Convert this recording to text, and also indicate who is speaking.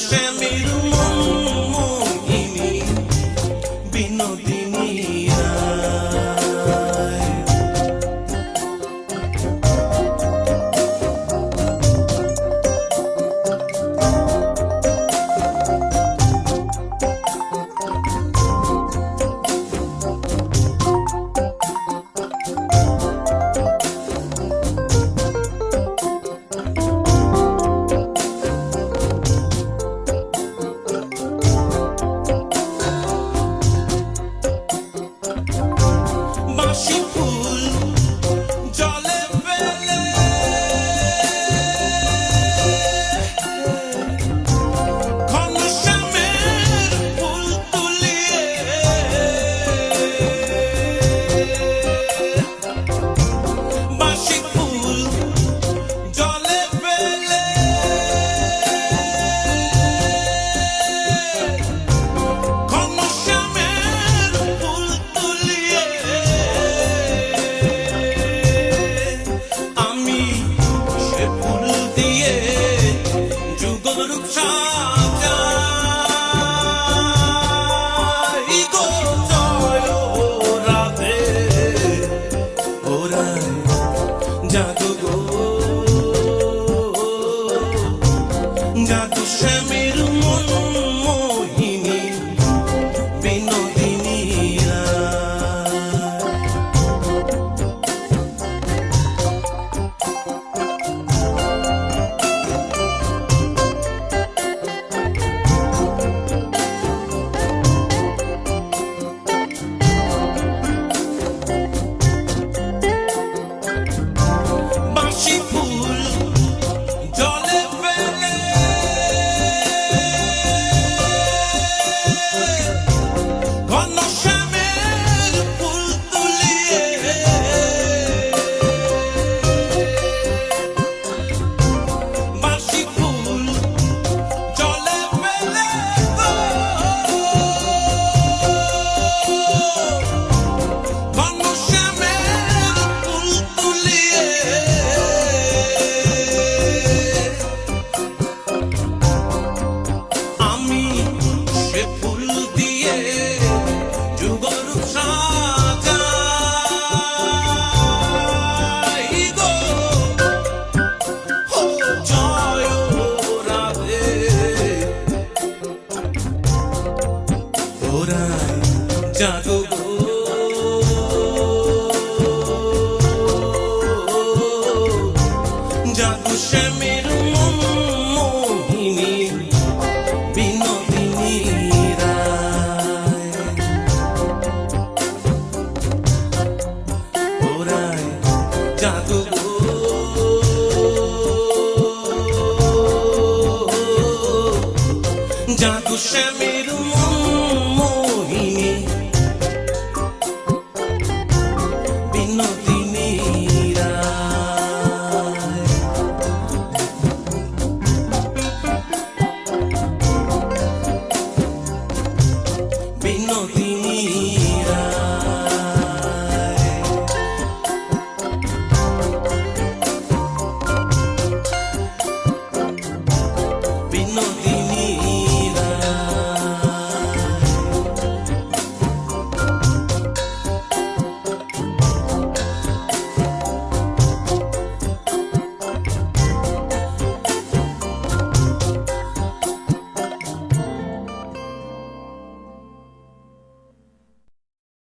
Speaker 1: Send me the moon. জাদু গো। জাদু শ্যামী já tô chamei do mundo.